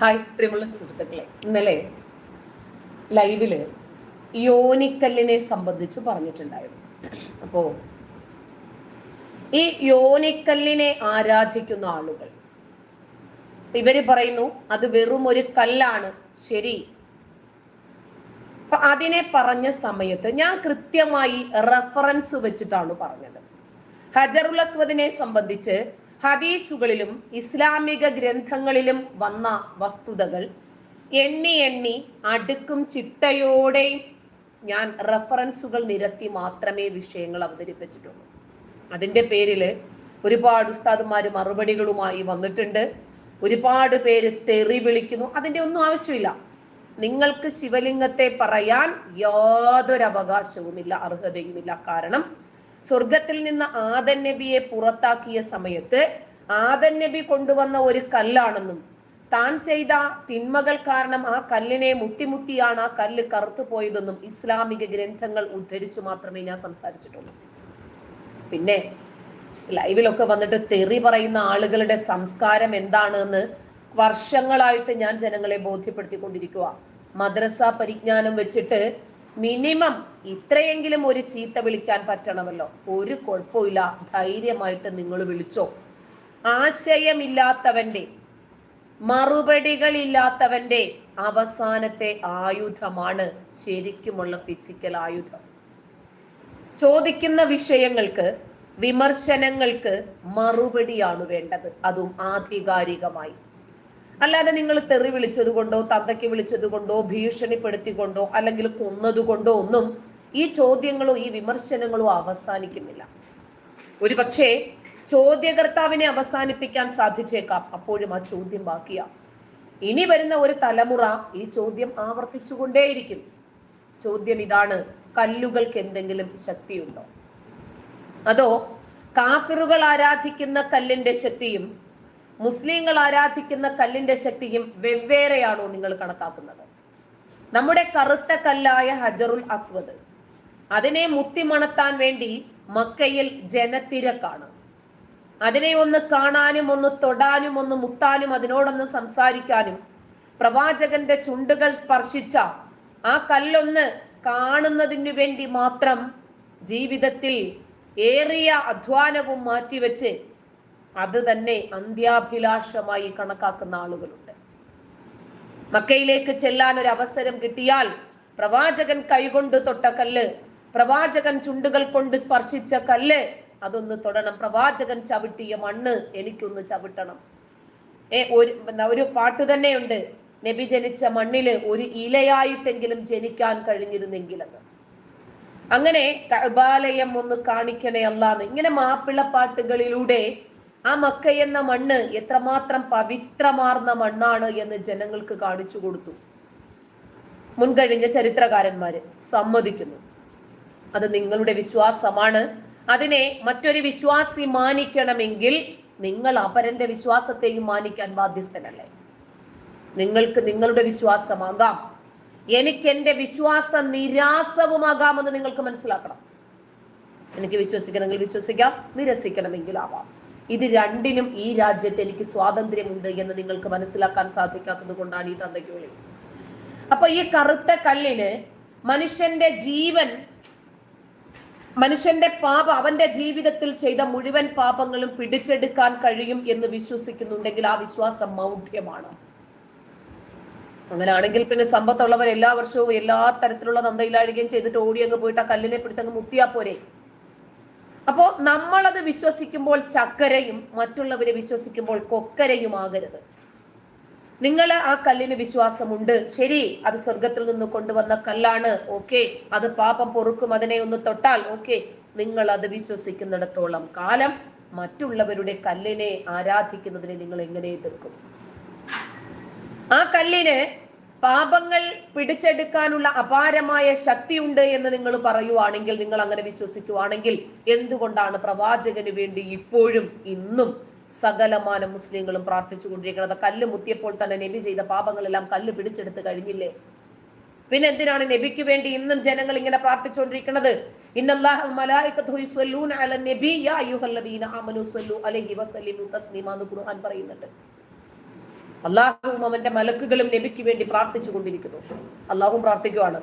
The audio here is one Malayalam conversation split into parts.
ഹായ് പ്രിയമുള്ള സുഹൃത്തുക്കളെ. ഇന്നലെ ലൈവിൽ യോനിക്കല്ലിനെ സംബന്ധിച്ച് പറഞ്ഞിട്ടുണ്ടായിരുന്നു. അപ്പോ ഈ യോനിക്കല്ലിനെ ആരാധിക്കുന്ന ആളുകൾ ഇവർ പറയുന്നു അത് വെറും ഒരു കല്ലാണ്. ശരി. അതിനെ പറഞ്ഞ സമയത്ത് ഞാൻ കൃത്യമായി റെഫറൻസ് വെച്ചിട്ടാണ് പറഞ്ഞത്. ഹജറുൽ അസ്വദിനെ സംബന്ധിച്ച് ഹദീസുകളിലും ഇസ്ലാമിക ഗ്രന്ഥങ്ങളിലും വന്ന വസ്തുതകൾ എണ്ണി എണ്ണി അടുക്കും ചിട്ടയോടെ ഞാൻ റെഫറൻസുകൾ നിരത്തി മാത്രമേ വിഷയങ്ങൾ അവതരിപ്പിച്ചിട്ടുള്ളൂ. അതിന്റെ പേരിൽ ഒരുപാട് ഉസ്താദുമാർ മറുപടികളുമായി വന്നിട്ടുണ്ട്. ഒരുപാട് പേര് തെറി വിളിക്കുന്നു. അതിന്റെ ഒന്നും ആവശ്യമില്ല. നിങ്ങൾക്ക് ശിവലിംഗത്തെ പറയാൻ യാതൊരു അവകാശവുമില്ല അർഹതയുമില്ല. കാരണം സ്വർഗത്തിൽ നിന്ന് ആദൻ നബിയെ പുറത്താക്കിയ സമയത്ത് ആദൻ നബി കൊണ്ടുവന്ന ഒരു കല്ലാണെന്നും താൻ ചെയ്ത തിന്മകൾ കാരണം ആ കല്ലിനെ മുത്തിമുത്തിയാണ് ആ കല്ല് കറുത്തു പോയതെന്നും ഇസ്ലാമിക ഗ്രന്ഥങ്ങൾ ഉദ്ധരിച്ചു മാത്രമേ ഞാൻ സംസാരിച്ചിട്ടുള്ളൂ. പിന്നെ ലൈവിലൊക്കെ വന്നിട്ട് തെറി പറയുന്ന ആളുകളുടെ സംസ്കാരം എന്താണെന്ന് വർഷങ്ങളായിട്ട് ഞാൻ ജനങ്ങളെ ബോധ്യപ്പെടുത്തിക്കൊണ്ടിരിക്കുക മദ്രസ പരിജ്ഞാനം വെച്ചിട്ട് മിനിമം ഇത്രയെങ്കിലും ഒരു ചീത്ത വിളിക്കാൻ പറ്റണമല്ലോ. ഒരു കുഴപ്പമില്ല ധൈര്യമായിട്ട് നിങ്ങൾ വിളിച്ചോ. ആശയമില്ലാത്തവന്റെ മറുപടികളില്ലാത്തവന്റെ അവസാനത്തെ ആയുധമാണ് ശരിക്കുമുള്ള ഫിസിക്കൽ ആയുധം. ചോദിക്കുന്ന വിഷയങ്ങൾക്ക് വിമർശനങ്ങൾക്ക് മറുപടിയാണ് വേണ്ടത്. അതും ആധികാരികമായി. അല്ലാതെ നിങ്ങൾ തെറി വിളിച്ചത് കൊണ്ടോ തന്തയ്ക്ക് വിളിച്ചത് കൊണ്ടോ ഭീഷണിപ്പെടുത്തിക്കൊണ്ടോ അല്ലെങ്കിൽ കൊന്നതുകൊണ്ടോ ഒന്നും ഈ ചോദ്യങ്ങളോ ഈ വിമർശനങ്ങളോ അവസാനിക്കുന്നില്ല. ഒരു പക്ഷേ ചോദ്യകർത്താവിനെ അവസാനിപ്പിക്കാൻ സാധിച്ചേക്കാം. അപ്പോഴും ആ ചോദ്യം ബാക്കിയാ. ഇനി വരുന്ന ഒരു തലമുറ ഈ ചോദ്യം ആവർത്തിച്ചുകൊണ്ടേയിരിക്കും. ചോദ്യം ഇതാണ് കല്ലുകൾക്ക് എന്തെങ്കിലും ശക്തിയുണ്ടോ? അതോ കാഫിറുകൾ ആരാധിക്കുന്ന കല്ലിന്റെ ശക്തിയും മുസ്ലിങ്ങൾ ആരാധിക്കുന്ന കല്ലിന്റെ ശക്തിയും വെവ്വേറെയാണോ നിങ്ങൾ കണക്കാക്കുന്നത്? നമ്മുടെ കറുത്ത കല്ലായ ഹജറുൽ അസ്വദ് അതിനെ മുത്തിമണത്താൻ വേണ്ടി മക്കയിൽ ജനത്തിരക്കാണ്. അതിനെ ഒന്ന് കാണാനും ഒന്ന് തൊടാനും ഒന്ന് മുത്താനും അതിനോടൊന്ന് സംസാരിക്കാനും പ്രവാചകന്റെ ചുണ്ടുകൾ സ്പർശിച്ച ആ കല്ലൊന്ന് കാണുന്നതിനു വേണ്ടി മാത്രം ജീവിതത്തിൽ ഏറിയ അധ്വാനവും മാറ്റിവെച്ച് അത് തന്നെ അന്ത്യാഭിലാഷമായി കണക്കാക്കുന്ന ആളുകളുണ്ട്. മക്കയിലേക്ക് ചെല്ലാൻ ഒരു അവസരം കിട്ടിയാൽ പ്രവാചകൻ കൈകൊണ്ട് തൊട്ട കല്ല് പ്രവാചകൻ ചുണ്ടുകൾ കൊണ്ട് സ്പർശിച്ച കല്ല് അതൊന്ന് തൊടണം. പ്രവാചകൻ ചവിട്ടിയ മണ്ണ് എനിക്കൊന്ന് ചവിട്ടണം. ഏ ഒരു ഒരു പാട്ട് തന്നെയുണ്ട്. നബി ജനിച്ച മണ്ണിൽ ഒരു ഇലയായിട്ടെങ്കിലും ജനിക്കാൻ കഴിഞ്ഞിരുന്നെങ്കിലെന്ന്. അങ്ങനെ കബാലയം ഒന്ന് കാണിക്കണേ അല്ലാന്ന്. ഇങ്ങനെ മാപ്പിള പാട്ടുകളിലൂടെ ആ മക്ക എന്ന മണ്ണ് എത്രമാത്രം പവിത്രമാർന്ന മണ്ണാണ് എന്ന് ജനങ്ങൾക്ക് കാണിച്ചു കൊടുത്തു. മുൻകഴിഞ്ഞ ചരിത്രകാരന്മാര് സമ്മതിക്കുന്നു. അത് നിങ്ങളുടെ വിശ്വാസമാണ്. അതിനെ മറ്റൊരു വിശ്വാസി മാനിക്കണമെങ്കിൽ നിങ്ങൾ അപരന്റെ വിശ്വാസത്തെയും മാനിക്കാൻ ബാധ്യസ്ഥനല്ലേ? നിങ്ങൾക്ക് നിങ്ങളുടെ വിശ്വാസമാകാം. എനിക്ക് എന്റെ വിശ്വാസ നിരാസവുമാകാമെന്ന് നിങ്ങൾക്ക് മനസ്സിലാക്കണം. എനിക്ക് വിശ്വസിക്കണമെങ്കിൽ വിശ്വസിക്കാം നിരസിക്കണമെങ്കിൽ ആവാം. ഇത് രണ്ടിനും ഈ രാജ്യത്ത് എനിക്ക് സ്വാതന്ത്ര്യമുണ്ട് എന്ന് നിങ്ങൾക്ക് മനസ്സിലാക്കാൻ സാധിക്കാത്തത് കൊണ്ടാണ് ഈ തന്തയ്ക്ക് വിളി. അപ്പൊ ഈ കറുത്ത കല്ലിന് മനുഷ്യന്റെ ജീവൻ മനുഷ്യന്റെ പാപം അവന്റെ ജീവിതത്തിൽ ചെയ്ത മുഴുവൻ പാപങ്ങളും പിടിച്ചെടുക്കാൻ കഴിയും എന്ന് വിശ്വസിക്കുന്നുണ്ടെങ്കിൽ ആ വിശ്വാസം മൗഢ്യമാണ്. അങ്ങനെയാണെങ്കിൽ പിന്നെ സമ്പത്തുള്ളവർ എല്ലാ വർഷവും എല്ലാ തരത്തിലുള്ള തന്തയിലാഴുകയും ചെയ്തിട്ട് ഓടി അങ്ങ് പോയിട്ട് ആ കല്ലിനെ പിടിച്ചങ്ങ് മുത്തിയാ പോരെ. അപ്പോ നമ്മളത് വിശ്വസിക്കുമ്പോൾ ചക്കരയും മറ്റുള്ളവരെ വിശ്വസിക്കുമ്പോൾ കൊക്കരയും ആകരുത് നിങ്ങൾ ആ കല്ലിന് വിശ്വാസമുണ്ട്. ശരി അത് സ്വർഗത്തിൽ നിന്ന് കൊണ്ടുവന്ന കല്ലാണ്. ഓക്കെ അത് പാപം പൊറുക്കും അതിനെ ഒന്ന് തൊട്ടാൽ. ഓക്കെ നിങ്ങൾ അത് വിശ്വസിക്കുന്നിടത്തോളം കാലം മറ്റുള്ളവരുടെ കല്ലിനെ ആരാധിക്കുന്നതിനെ നിങ്ങൾ എങ്ങനെ എതിർക്കും? ആ കല്ലിന് പാപങ്ങൾ പിടിച്ചെടുക്കാനുള്ള അപാരമായ ശക്തിയുണ്ട് എന്ന് നിങ്ങൾ പറയുവാണെങ്കിൽ നിങ്ങൾ അങ്ങനെ വിശ്വസിക്കുവാണെങ്കിൽ എന്തുകൊണ്ടാണ് പ്രവാചകന് വേണ്ടി ഇപ്പോഴും ഇന്നും സകലമാന മുസ്ലിങ്ങളും പ്രാർത്ഥിച്ചുകൊണ്ടിരിക്കുന്നത്? കല്ല് മുത്തിയപ്പോൾ തന്നെ നബി ചെയ്ത പാപങ്ങളെല്ലാം കല്ല് പിടിച്ചെടുത്ത് കഴിഞ്ഞില്ലേ? പിന്നെ എന്തിനാണ് നബിക്ക് വേണ്ടി ഇന്നും ജനങ്ങൾ ഇങ്ങനെ പ്രാർത്ഥിച്ചുകൊണ്ടിരിക്കുന്നത്? പറയുന്നുണ്ട്. അള്ളാഹുവും അവന്റെ മലക്കുകളും നബിക്ക് വേണ്ടി പ്രാർത്ഥിച്ചു കൊണ്ടിരിക്കുന്നു. അള്ളാഹും പ്രാർത്ഥിക്കുവാണ്.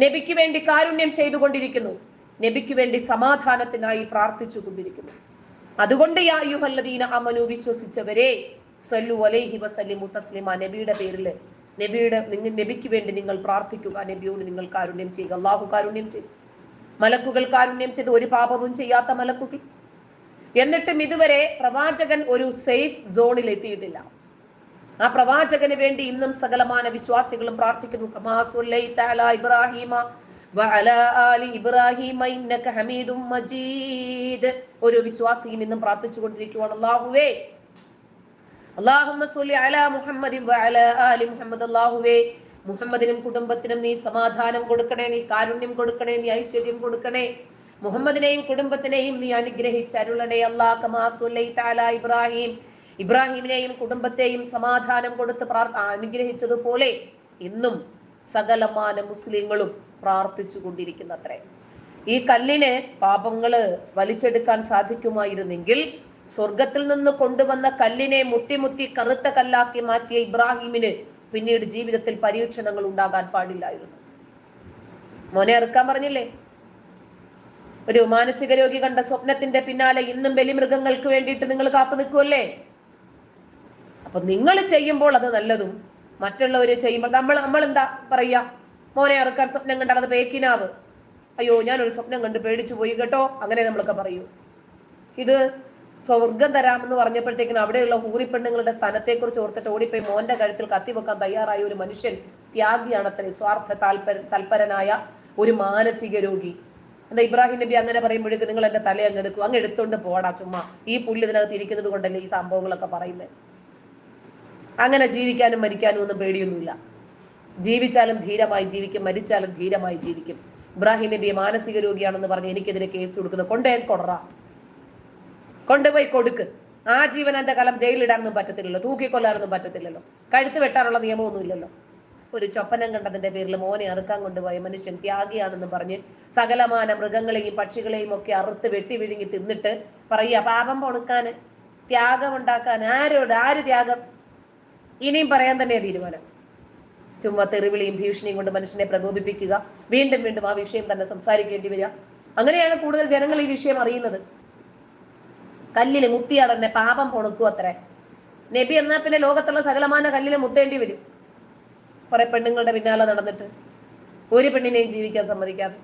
നബിക്ക് വേണ്ടി കാരുണ്യം ചെയ്തുകൊണ്ടിരിക്കുന്നു നബിക്ക് വേണ്ടി സമാധാനത്തിനായി പ്രാർത്ഥിച്ചു കൊണ്ടിരിക്കുന്നു. അതുകൊണ്ട് യാ അമനു വിശ്വസിച്ചവരെ സല്ലു അലൈഹി വസല്ലിമു തസ്ലിമ നബിയുടെ പേരിൽ നബിയുടെ നിങ്ങൾ നബിക്ക് വേണ്ടി നിങ്ങൾ പ്രാർത്ഥിക്കുക. നബിയോട് നിങ്ങൾ കാരുണ്യം ചെയ്യുക. അള്ളാഹു കാരുണ്യം ചെയ്തു. മലക്കുകൾ കാരുണ്യം ചെയ്ത്. ഒരു പാപവും ചെയ്യാത്ത മലക്കുകൾ. എന്നിട്ടും ഇതുവരെ പ്രവാചകൻ ഒരു സേഫ് സോണിൽ എത്തിയിട്ടില്ല ആ പ്രവാചകന് വേണ്ടി ഇന്നും സകലമാന വിശ്വാസികളും പ്രാർത്ഥിക്കുന്നു. ഇബ്രാഹിമ മജീദ്. ഒരു വിശ്വാസിയും ഇന്നും പ്രാർത്ഥിച്ചു കൊണ്ടിരിക്കുവാണ്. അള്ളാഹുവേ അള്ളാഹുമ്മസുല്ലാഹുവേ മുഹമ്മദിനും കുടുംബത്തിനും നീ സമാധാനം കൊടുക്കണേ നീ കാരുണ്യം കൊടുക്കണേ നീ ഐശ്വര്യം കൊടുക്കണേ. മുഹമ്മദിനെയും കുടുംബത്തിനെയും നീ അനുഗ്രഹിച്ചരുളണേ. അലാ ഇബ്രാഹിം. ഇബ്രാഹിമിനെയും കുടുംബത്തെയും സമാധാനം കൊടുത്ത് അനുഗ്രഹിച്ചതുപോലെ ഇന്നും സകലമാന മുസ്ലിങ്ങളും പ്രാർത്ഥിച്ചു കൊണ്ടിരിക്കുന്നത്രേ. ഈ കല്ലിന് പാപങ്ങൾ വലിച്ചെടുക്കാൻ സാധിക്കുമായിരുന്നെങ്കിൽ സ്വർഗത്തിൽ നിന്ന് കൊണ്ടുവന്ന കല്ലിനെ മുത്തിമുത്തി മുത്തി കറുത്ത കല്ലാക്കി മാറ്റിയ ഇബ്രാഹിമിന് പിന്നീട് ജീവിതത്തിൽ പരീക്ഷണങ്ങൾ ഉണ്ടാകാൻ പാടില്ലായിരുന്നു. മോനെ ഇറക്കാൻ പറഞ്ഞില്ലേ? ഒരു മാനസിക രോഗി കണ്ട സ്വപ്നത്തിന്റെ പിന്നാലെ ഇന്നും ബലിമൃഗങ്ങൾക്ക് വേണ്ടിയിട്ട് നിങ്ങൾ കാത്തു നിൽക്കുമല്ലേ അപ്പൊ നിങ്ങൾ ചെയ്യുമ്പോൾ അത് നല്ലതും മറ്റുള്ളവർ ചെയ്യുമ്പോൾ നമ്മൾ നമ്മൾ എന്താ പറയാ? മോനെ അറുക്കാൻ സ്വപ്നം കണ്ടാൽ അത് പേക്കിനാവ്. അയ്യോ ഞാനൊരു സ്വപ്നം കണ്ട് പേടിച്ചു പോയി കേട്ടോ. അങ്ങനെ നമ്മളൊക്കെ പറയൂ. ഇത് സ്വർഗം തരാമെന്ന് പറഞ്ഞപ്പോഴത്തേക്കിനും അവിടെയുള്ള ഹൂറിപ്പെണ്ണുങ്ങളുടെ സ്ഥാനത്തെക്കുറിച്ച് ഓർത്തിട്ട് ഓടിപ്പോയി മോന്റെ കഴുത്തിൽ കത്തിവെക്കാൻ തയ്യാറായ ഒരു മനുഷ്യൻ ത്യാഗിയാണ് അത്ര സ്വാർത്ഥ താല്പര തൽപരനായ ഒരു മാനസിക രോഗി. എന്താ ഇബ്രാഹിം നബി അങ്ങനെ പറയുമ്പോഴേക്ക് നിങ്ങൾ എന്റെ തല അങ്ങ് എടുക്കും അങ്ങ് എടുത്തോണ്ട് പോടാ ചുമ്മാ. ഈ പുല്ല് ഇതിനകത്ത് ഇരിക്കുന്നത് കൊണ്ടല്ലേ ഈ സംഭവങ്ങളൊക്കെ പറയുന്നത് അങ്ങനെ ജീവിക്കാനും മരിക്കാനും ഒന്നും പേടിയൊന്നുമില്ല. ജീവിച്ചാലും ധീരമായി ജീവിക്കും മരിച്ചാലും ധീരമായി ജീവിക്കും. ഇബ്രാഹിം നബി മാനസിക രോഗിയാണെന്ന് പറഞ്ഞ് എനിക്കെതിരെ കേസ് കൊടുക്കുന്നത് കൊണ്ടേ കൊടറ. കൊണ്ടുപോയി കൊടുക്ക്. ആ ജീവനാന്ത കാലം ജയിലിടാനൊന്നും പറ്റത്തില്ലല്ലോ. തൂക്കിക്കൊല്ലാനൊന്നും പറ്റത്തില്ലല്ലോ. കഴുത്ത് വെട്ടാനുള്ള നിയമമൊന്നും ഇല്ലല്ലോ ഒരു ചൊപ്പനം കണ്ടതിന്റെ പേരിൽ മോനെ അറുക്കാൻ കൊണ്ടുപോയ മനുഷ്യൻ ത്യാഗിയാണെന്ന് പറഞ്ഞ് സകലമാന മൃഗങ്ങളെയും പക്ഷികളെയും ഒക്കെ അറുത്ത് വെട്ടി വിഴുങ്ങി തിന്നിട്ട് പറയുക പാപം പൊണുക്കാൻ ത്യാഗം ഉണ്ടാക്കാൻ ആരോട്? ആര് ത്യാഗം? ഇനിയും പറയാൻ തന്നെ തീരുമാനം. ചുമ്മാ തെറിവിളിയും ഭീഷണിയും കൊണ്ട് മനുഷ്യനെ പ്രകോപിപ്പിക്കുക. വീണ്ടും വീണ്ടും ആ വിഷയം തന്നെ സംസാരിക്കേണ്ടി വരിക. അങ്ങനെയാണ് കൂടുതൽ ജനങ്ങൾ ഈ വിഷയം അറിയുന്നത്. കല്ലിൽ മുത്തിയാടന്നെ പാപം പൊണുക്കും അത്രേ. നബി എന്നാൽ പിന്നെ ലോകത്തുള്ള സകലമാന കല്ലിൽ മുത്തേണ്ടി വരും. കുറെ പെണ്ണുങ്ങളുടെ പിന്നാലെ നടന്നിട്ട് ഒരു പെണ്ണിനെയും ജീവിക്കാൻ സമ്മതിക്കാതെ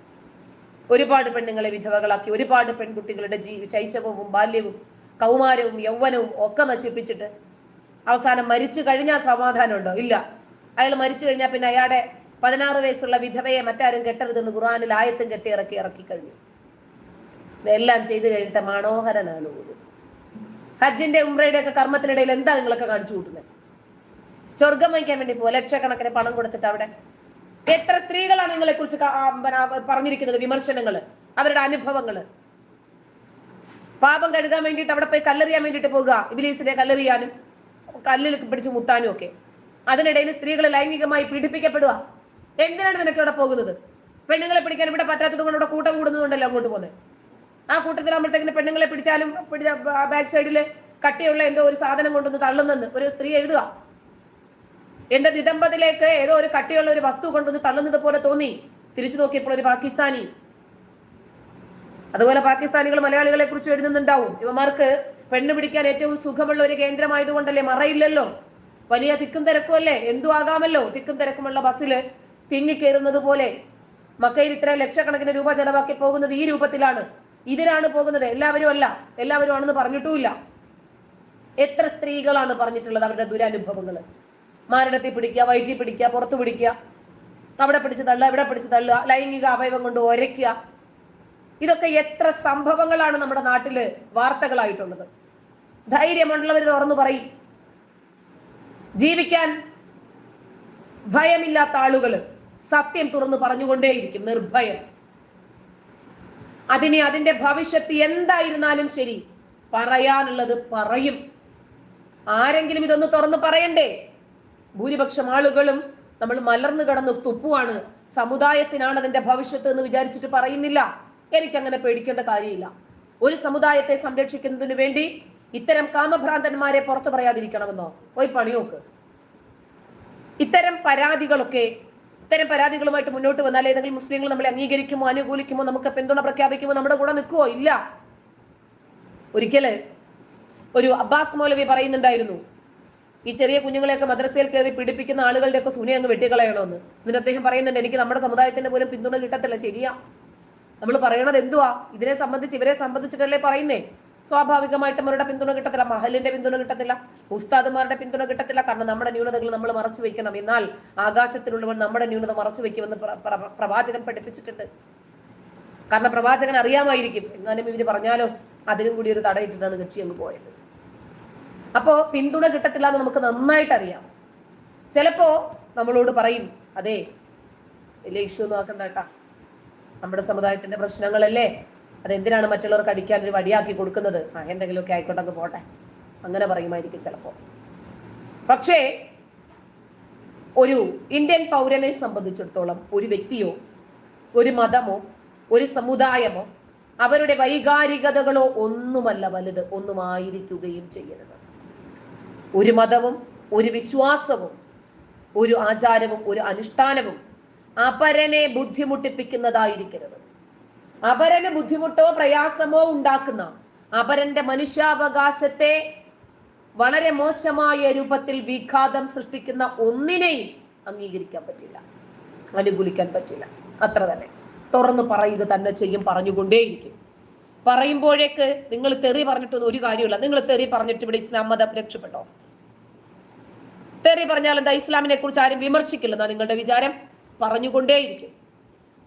ഒരുപാട് പെണ്ണുങ്ങളെ വിധവകളാക്കി ഒരുപാട് പെൺകുട്ടികളുടെ ജീവി ശൈശവവും ബാല്യവും കൗമാരവും യൗവനവും ഒക്കെ നശിപ്പിച്ചിട്ട് അവസാനം മരിച്ചു കഴിഞ്ഞാൽ സമാധാനമുണ്ടോ? ഇല്ല. അയാൾ മരിച്ചു കഴിഞ്ഞാൽ പിന്നെ അയാളുടെ പതിനാറ് വയസ്സുള്ള വിധവയെ മറ്റാരും കെട്ടരുതെന്ന് ഖുറാനിൽ ആയത്തും കെട്ടി ഇറക്കി ഇറക്കി കഴിഞ്ഞു. ഇതെല്ലാം ചെയ്തു കഴിഞ്ഞിട്ട് മനോഹരനാണ് ഹജ്ജിന്റെ ഉംറയുടെ ഒക്കെ കർമ്മത്തിനിടയിൽ എന്താ നിങ്ങളൊക്കെ കാണിച്ചു കൂട്ടുന്നത് സ്വർഗം വഹിക്കാൻ വേണ്ടി പോകും ലക്ഷക്കണക്കിന് പണം കൊടുത്തിട്ട് അവിടെ. എത്ര സ്ത്രീകളാണ് നിങ്ങളെ കുറിച്ച് പറഞ്ഞിരിക്കുന്നത് വിമർശനങ്ങൾ അവരുടെ അനുഭവങ്ങൾ? പാപം കഴുകാൻ വേണ്ടിയിട്ട് അവിടെ പോയി കല്ലെറിയാൻ വേണ്ടിയിട്ട് പോകുക ഇബിലീസിനെ കല്ലെറിയാനും. കല്ലിൽ പിടിച്ച് മുത്താനും ഒക്കെ അതിനിടയിൽ സ്ത്രീകൾ ലൈംഗികമായി പീഡിപ്പിക്കപ്പെടുക. എന്തിനാണ് നിനക്ക് ഇവിടെ പോകുന്നത്? പെണ്ണുങ്ങളെ പിടിക്കാൻ ഇവിടെ പറ്റാത്തത് കൊണ്ട് ഇവിടെ കൂട്ടം കൂടുന്നതുകൊണ്ടല്ലോ അങ്ങോട്ട് പോകുന്നത് ആ കൂട്ടത്തിലാകുമ്പോഴത്തേക്കിന് പെണ്ണുങ്ങളെ പിടിച്ചാലും പിടിച്ച ബാക്ക് സൈഡിൽ കട്ടിയുള്ള എന്തോ ഒരു സാധനം കൊണ്ടൊന്ന് തള്ളുന്നെന്ന് ഒരു സ്ത്രീ എഴുതുക. എന്റെ നിതമ്പതിലേക്ക് ഏതോ ഒരു കട്ടിയുള്ള ഒരു വസ്തു കൊണ്ടൊന്ന് തള്ളുന്നത് പോലെ തോന്നി. തിരിച്ചു നോക്കിയപ്പോൾ ഒരു പാകിസ്ഥാനി. അതുപോലെ പാകിസ്ഥാനികൾ മലയാളികളെ കുറിച്ച് എഴുതുന്നുണ്ടാവും. ഇവന്മാർക്ക് പെണ്ണ് പിടിക്കാൻ ഏറ്റവും സുഖമുള്ള ഒരു കേന്ദ്രമായതുകൊണ്ടല്ലേ മറയില്ലല്ലോ? വലിയ തിക്കും തിരക്കും അല്ലേ എന്തു ആകാമല്ലോ? തിക്കും തിരക്കുമുള്ള ബസ്സിൽ തിങ്ങിക്കേറുന്നത് പോലെ. മക്കയിൽ ഇത്ര ലക്ഷക്കണക്കിന് രൂപ ചെലവാക്കി പോകുന്നത് ഈ രൂപത്തിലാണ്. ഇതിനാണ് പോകുന്നത്. എല്ലാവരും അല്ല. എല്ലാവരും ആണെന്ന് പറഞ്ഞിട്ടുമില്ല. എത്ര സ്ത്രീകളാണ് പറഞ്ഞിട്ടുള്ളത് അവരുടെ ദുരനുഭവങ്ങൾ മാരടത്തിൽ പിടിക്കുക വയറ്റിൽ പിടിക്കുക പുറത്തു പിടിക്കുക അവിടെ പിടിച്ച് തള്ളുക ഇവിടെ പിടിച്ച് തള്ളുക ലൈംഗിക അവയവം കൊണ്ട് ഒരയ്ക്കുക. ഇതൊക്കെ എത്ര സംഭവങ്ങളാണ് നമ്മുടെ നാട്ടിൽ വാർത്തകളായിട്ടുള്ളത്. ധൈര്യമുള്ളവർ തുറന്നു പറയും. ജീവിക്കാൻ ഭയമില്ലാത്ത ആളുകൾ സത്യം തുറന്നു പറഞ്ഞുകൊണ്ടേയിരിക്കും നിർഭയം. അതിനെ അതിന്റെ ഭവിഷ്യത്ത് എന്തായിരുന്നാലും ശരി പറയാനുള്ളത് പറയും. ആരെങ്കിലും ഇതൊന്ന് തുറന്നു പറയണ്ടേ? ഭൂരിപക്ഷം ആളുകളും നമ്മൾ മലർന്നു കിടന്ന് തുപ്പുവാണ്. സമുദായത്തിനാണ് അതിന്റെ ഭവിഷ്യത്ത് എന്ന് വിചാരിച്ചിട്ട് പറയുന്നില്ല. എനിക്കങ്ങനെ പേടിക്കേണ്ട കാര്യമില്ല. ഒരു സമുദായത്തെ സംരക്ഷിക്കുന്നതിന് വേണ്ടി ഇത്തരം കാമഭ്രാന്തന്മാരെ പുറത്തു പറയാതിരിക്കണമെന്നോ? പോയി പണിയോക്ക് ഇത്തരം പരാതികളൊക്കെ ഇത്തരം പരാതികളുമായിട്ട് മുന്നോട്ട് വന്നാൽ ഏതെങ്കിലും മുസ്ലിങ്ങൾ നമ്മളെ അംഗീകരിക്കുമോ അനുകൂലിക്കുമോ നമുക്ക് പിന്തുണ പ്രഖ്യാപിക്കുമോ നമ്മുടെ കൂടെ നിൽക്കുമോ ഇല്ല. ഒരിക്കൽ ഒരു അബ്ബാസ് മൗലവി പറയുന്നുണ്ടായിരുന്നു ഈ ചെറിയ കുഞ്ഞുങ്ങളെയൊക്കെ മദ്രസയിൽ കയറി പിടിപ്പിക്കുന്ന ആളുകളുടെ ഒക്കെ സുനി അങ്ങ് വെട്ടിക്കളയണമെന്ന് എന്നിട്ട് അദ്ദേഹം പറയുന്നുണ്ട് എനിക്ക് നമ്മുടെ സമുദായത്തിന്റെ പോലും പിന്തുണ കിട്ടത്തില്ല ശരിയാ. നമ്മൾ പറയണത് എന്തുവാ? ഇതിനെ സംബന്ധിച്ച് ഇവരെ സംബന്ധിച്ചിട്ടല്ലേ പറയുന്നേ? സ്വാഭാവികമായിട്ടും അവരുടെ പിന്തുണ കിട്ടത്തില്ല മഹലിന്റെ പിന്തുണ കിട്ടത്തില്ല ഉസ്താദുമാരുടെ പിന്തുണ കിട്ടത്തില്ല. കാരണം നമ്മുടെ ന്യൂനതകൾ നമ്മൾ മറച്ചു വെക്കണം എന്നാൽ ആകാശത്തിലുള്ളവൻ നമ്മുടെ ന്യൂനത മറച്ചു വെക്കുമെന്ന് പ്ര- പ്ര- പ്രവാചകൻ പഠിപ്പിച്ചിട്ടുണ്ട്. കാരണം പ്രവാചകൻ അറിയാമായിരിക്കും. എന്നാലും ഇവർ പറഞ്ഞാലോ അതിനും കൂടി ഒരു തടയിട്ടിട്ടാണ് കക്ഷി അങ്ങ് പോയത്. അപ്പോ പിന്തുണ കിട്ടത്തില്ല എന്ന് നമുക്ക് നന്നായിട്ട് അറിയാം. ചിലപ്പോ നമ്മളോട് പറയും അതെ വലിയ ഇഷ്യൂ ഒന്നും ആക്കണ്ട കേട്ടാ നമ്മുടെ സമുദായത്തിന്റെ പ്രശ്നങ്ങളല്ലേ? അതെന്തിനാണ് മറ്റുള്ളവർക്ക് അടിക്കാൻ ഒരു വടിയാക്കി കൊടുക്കുന്നത്? ആ എന്തെങ്കിലുമൊക്കെ ആയിക്കോട്ടെ അങ്ങ് പോട്ടെ. അങ്ങനെ പറയുമായിരിക്കും ചിലപ്പോ പക്ഷേ ഒരു ഇന്ത്യൻ പൗരനെ സംബന്ധിച്ചിടത്തോളം ഒരു വ്യക്തിയോ ഒരു മതമോ ഒരു സമുദായമോ അവരുടെ വൈകാരികതകളോ ഒന്നുമല്ല വലുത് ഒന്നുമായിരിക്കുകയും ചെയ്യരുത്. ഒരു മതവും ഒരു വിശ്വാസവും ഒരു ആചാരവും ഒരു അനുഷ്ഠാനവും അപരനെ ബുദ്ധിമുട്ടിപ്പിക്കുന്നതായിരിക്കരുത്. അപരന് ബുദ്ധിമുട്ടോ പ്രയാസമോ ഉണ്ടാക്കുന്ന അപരന്റെ മനുഷ്യാവകാശത്തെ വളരെ മോശമായ രൂപത്തിൽ വിഘാതം സൃഷ്ടിക്കുന്ന ഒന്നിനെയും അംഗീകരിക്കാൻ പറ്റില്ല. അനുകൂലിക്കാൻ പറ്റില്ല. അത്ര തന്നെ. തുറന്നു പറയുക തന്നെ ചെയ്യും പറഞ്ഞുകൊണ്ടേയിരിക്കും. പറയുമ്പോഴേക്ക് നിങ്ങൾ തെറി പറഞ്ഞിട്ടൊന്നും ഒരു കാര്യമില്ല നിങ്ങൾ തെറി പറഞ്ഞിട്ട് ഇവിടെ ഇസ്ലാം മതം രക്ഷപ്പെട്ടോ? തെറി പറഞ്ഞാൽ എന്താ? ഇസ്ലാമിനെ കുറിച്ച് ആരും വിമർശിക്കില്ലെന്നാ നിങ്ങളുടെ വിചാരം? പറഞ്ഞുകൊണ്ടേയിരിക്കും.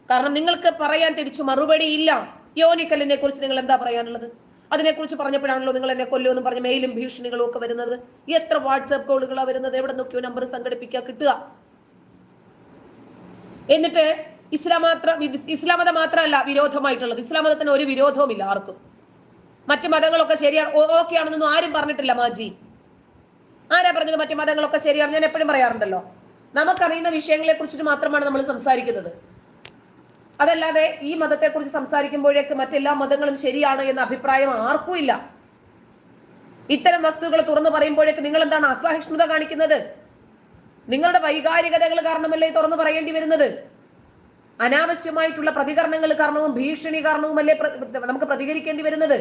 കാരണം നിങ്ങൾക്ക് പറയാൻ തിരിച്ചു മറുപടി ഇല്ല. യോനിക്കല്ലിനെ കുറിച്ച് നിങ്ങൾ എന്താ പറയാനുള്ളത്? അതിനെക്കുറിച്ച് പറഞ്ഞപ്പോഴാണല്ലോ നിങ്ങൾ എന്നെ കൊല്ലുമെന്ന് പറഞ്ഞ മെയിലും ഭീഷണികളും ഒക്കെ വരുന്നത്. എത്ര വാട്സാപ്പ് കോളുകളാണ് വരുന്നത്? എവിടെ നോക്കിയോ നമ്പർ സംഘടിപ്പിക്കുക കിട്ടുക. എന്നിട്ട് ഇസ്ലാം മാത്ര ഇസ്ലാം മതം മാത്രമല്ല വിരോധമായിട്ടുള്ളത്. ഇസ്ലാം മതത്തിന് ഒരു വിരോധവുമില്ല ആർക്കും. മറ്റു മതങ്ങളൊക്കെ ശരിയാണ് ഓക്കെ ആണെന്നൊന്നും ആരും പറഞ്ഞിട്ടില്ല മാജി. ആരാ പറഞ്ഞത് മറ്റു മതങ്ങളൊക്കെ ശരിയാണ് ഞാൻ എപ്പോഴും പറയാറുണ്ടല്ലോ. നമുക്കറിയുന്ന വിഷയങ്ങളെ കുറിച്ചിട്ട് മാത്രമാണ് നമ്മൾ സംസാരിക്കുന്നത്. അതല്ലാതെ ഈ മതത്തെക്കുറിച്ച് സംസാരിക്കുമ്പോഴേക്ക് മറ്റെല്ലാ മതങ്ങളും ശരിയാണ് എന്ന അഭിപ്രായം ആർക്കും ഇല്ല. ഇത്തരം വസ്തുക്കൾ തുറന്നു പറയുമ്പോഴേക്ക് നിങ്ങൾ എന്താണ് അസഹിഷ്ണുത കാണിക്കുന്നത്? നിങ്ങളുടെ വൈകാരികതകൾ കാരണമല്ലേ തുറന്നു പറയേണ്ടി വരുന്നത്? അനാവശ്യമായിട്ടുള്ള പ്രതികരണങ്ങൾ കാരണവും ഭീഷണി കാരണവുമല്ലേ നമുക്ക് പ്രതികരിക്കേണ്ടി വരുന്നത്?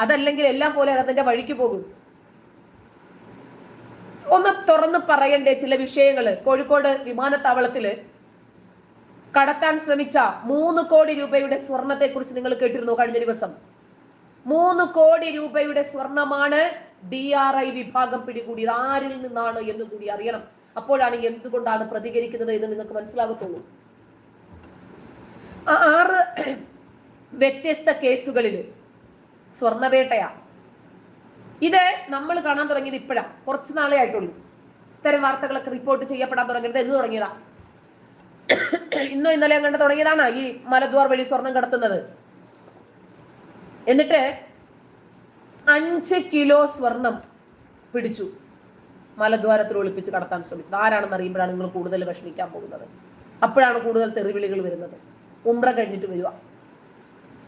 അതല്ലെങ്കിൽ എല്ലാം പോലെ അതിന്റെ വഴിക്ക് പോകും. ഒന്ന് തുറന്ന് പറയണ്ടേ ചില വിഷയങ്ങൾ. കോഴിക്കോട് വിമാനത്താവളത്തിൽ കടത്താൻ ശ്രമിച്ച മൂന്ന് കോടി രൂപയുടെ സ്വർണത്തെ കുറിച്ച് നിങ്ങൾ കേട്ടിരുന്നു കഴിഞ്ഞ ദിവസം? മൂന്ന് കോടി രൂപയുടെ സ്വർണമാണ് ഡി ആർ ഐ വിഭാഗം പിടികൂടിയത്. ആരിൽ നിന്നാണ് എന്ന് കൂടി അറിയണം. അപ്പോഴാണ് എന്തുകൊണ്ടാണ് പ്രതികരിക്കുന്നത് എന്ന് നിങ്ങൾക്ക് മനസ്സിലാകത്തുള്ളൂ. ആറ് വ്യത്യസ്ത കേസുകളിൽ സ്വർണവേട്ടയാ. ഇത് നമ്മൾ കാണാൻ തുടങ്ങിയത് ഇപ്പോഴാണ് കുറച്ച് നാളെ ആയിട്ടുള്ളൂ. ഇത്തരം വാർത്തകളൊക്കെ റിപ്പോർട്ട് ചെയ്യപ്പെടാൻ തുടങ്ങിയത് എന്ന് തുടങ്ങിയതാ. ഇന്നോ ഇന്നലെ കണ്ട് തുടങ്ങിയതാണ് ഈ മലദ്വാർ വഴി സ്വർണം കടത്തുന്നത്. എന്നിട്ട് അഞ്ച് കിലോ സ്വർണം പിടിച്ചു. മലദ്വാരത്തിൽ ഒളിപ്പിച്ച് കടത്താൻ ശ്രമിച്ചത്. ആരാണെന്ന് അറിയുമ്പോഴാണ് നിങ്ങൾ കൂടുതൽ വിഷമിക്കാൻ പോകുന്നത്. അപ്പോഴാണ് കൂടുതൽ തെറിവിളികൾ വരുന്നത്. ഉംറ കഴിഞ്ഞിട്ട് വരിക.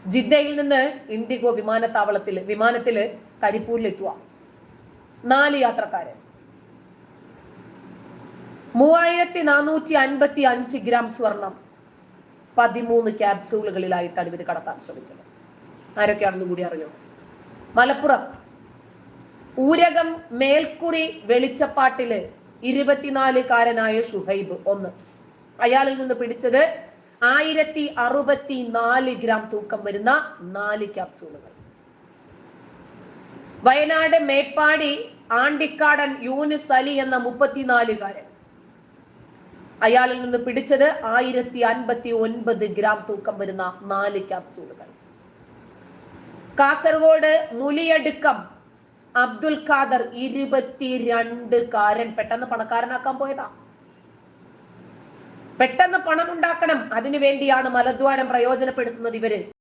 ജിദ്ദയിൽ നിന്ന് ഇൻഡിഗോ വിമാനത്താവളത്തിൽ വിമാനത്തിൽ കരിപ്പൂരിലെത്തുക. നാല് യാത്രക്കാര്. മൂവായിരത്തി നാനൂറ്റി അൻപത്തി അഞ്ച് ഗ്രാം സ്വർണം പതിമൂന്ന് ക്യാപ്സൂളുകളിലായിട്ടാണ് ഇവർ കടത്താൻ ശ്രമിച്ചത്. ആരൊക്കെയാണെന്ന് കൂടി അറിയോ മലപ്പുറം. ഊരകം മേൽക്കുറി വെളിച്ചപ്പാട്ടിൽ ഇരുപത്തിനാലുകാരനായ ഷുഹൈബ് ഒന്ന്. അയാളിൽ നിന്ന് പിടിച്ചത് ആയിരത്തി അറുപത്തി നാല് ഗ്രാം തൂക്കം വരുന്ന നാല് ക്യാപ്സൂളുകൾ. വയനാട് മേപ്പാടി ആണ്ടിക്കാടൻ യൂനിസ് അലി എന്ന മുപ്പത്തിനാലുകാരൻ. അയാളിൽ നിന്ന് പിടിച്ചത് ആയിരത്തി അൻപത്തി ഒൻപത് ഗ്രാം തൂക്കം വരുന്ന നാല് ക്യാപ്സൂളുകൾ കാസർഗോഡ് മുലിയടുക്കം അബ്ദുൽ ഖാദർ ഇരുപത്തിരണ്ട് കാരൻ. പെട്ടെന്ന് പണക്കാരനാക്കാൻ പോയതാ. പെട്ടെന്ന് പണം ഉണ്ടാക്കണം അതിനു വേണ്ടിയാണ് മലദ്വാരം പ്രയോജനപ്പെടുത്തുന്നത് ഇവർ.